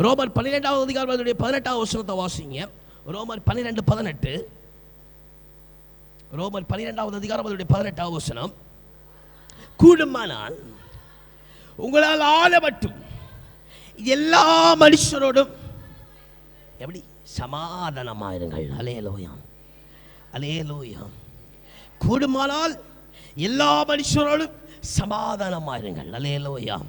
ரோமர் பன்னிரெண்டாவது அதிகாரம் பதினெட்டாவது வசனத்தை வாசிங்க. ரோமர் பன்னிரெண்டு பதினெட்டு. ரோமர் பன்னிரெண்டாவது அதிகாரம் அதனுடைய பதினெட்டாவது வசனம். கூடுமானால் உங்களால் ஆள மட்டும் எல்லா மனுஷரோடும் எப்படி? சமாதானமாயிருங்கள். அலேலோயாம் அலேலோயாம் கூடுமானால் எல்லா மனுஷரோடும் அலே அலேலோயாம்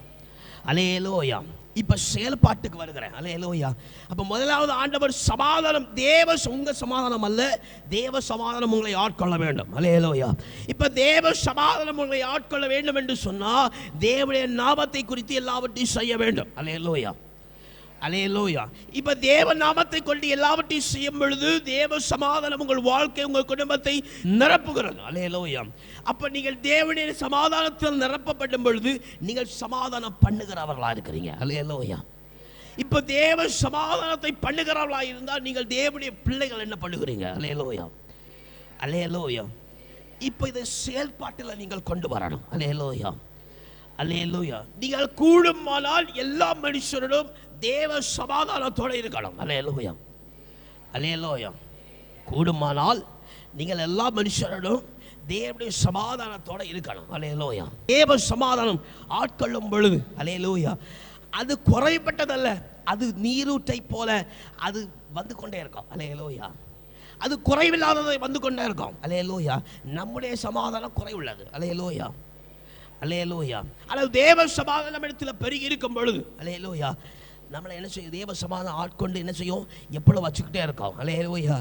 அலேலோயாம் இப்ப செயல்பாட்டுக்கு வருகிறேன். அலையலோயா. அப்ப முதலாவது ஆண்டவர் சமாதானம் தேவ உங்க சமாதானம் அல்ல தேவ சமாதானம் உங்களை ஆட்கொள்ள வேண்டும். அலையலோயா. இப்ப தேவ சமாதானம் உங்களை ஆட்கொள்ள வேண்டும் என்று சொன்னா தேவனுடைய நாபத்தை குறித்து எல்லாவற்றையும் செய்ய வேண்டும். அலையலோயா. அலேலோயா இப்ப தேவ நாமத்தை கொண்டு எல்லாவற்றையும் செய்யும் பொழுது தேவ சமாதானம் உங்கள் வாழ்க்கை உங்கள் குடும்பத்தை நிரப்புகிறது. அலேலோயா அப்ப நீங்கள் தேவனுடைய சமாதானத்தில் நிரப்பப்படும் பொழுது நீங்கள் சமாதானம் பண்ணுகிறவர்களா இருக்கிறீங்க. அலேலோயா இப்ப தேவ சமாதானத்தை பண்ணுகிறவர்களா இருந்தால் நீங்கள் தேவனுடைய பிள்ளைகள் என்ன பண்ணுகிறீங்க? அலேலோயா அலேலோயா இப்போ இதை செயல்பாட்டில் நீங்கள் கொண்டு வரணும். அலேலோயா அலேலூயா நீங்கள் கூடுமானால் எல்லா மனுஷரிடம் தேவ சமாதானத்தோடு இருக்கணும். அலேலூயா அலேலூயா கூடுமானால் நீங்கள் எல்லா மனுஷரிடம் தேவனுடைய சமாதானத்தோட இருக்கணும். அலேலூயா தேவ சமாதானம் ஆட்கொள்ளும் பொழுது அலேலூயா அது குறைப்பட்டதல்ல அது நீரூற்றை போல அது வந்து கொண்டே இருக்கும். அலேலூயா அது குறைவில்லாததை வந்து கொண்டே இருக்கும். அலேலூயா நம்முடைய சமாதானம் குறைவுள்ளது. அலேலூயா அலேலூயா அல்லது தேவ சமாதானம் இடத்துல பெருகி இருக்கும் பொழுது அலேலூயா நம்மளை என்ன செய்யும்? தேவ சமாதானம் ஆட்கொண்டு என்ன செய்யும்? எப்பொழுது வச்சுக்கிட்டே இருக்கோம் அலேலூயா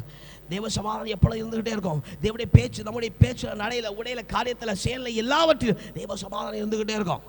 தேவ சமாதானம் எப்பொழுது இருந்துகிட்டே இருக்கும். தேவனுடைய பேச்சு நம்முடைய பேச்சு நடையில உடையில காரியத்தில் செயலில் எல்லாவற்றிலும் தேவ சமாதானம் இருந்துகிட்டே இருக்கும்.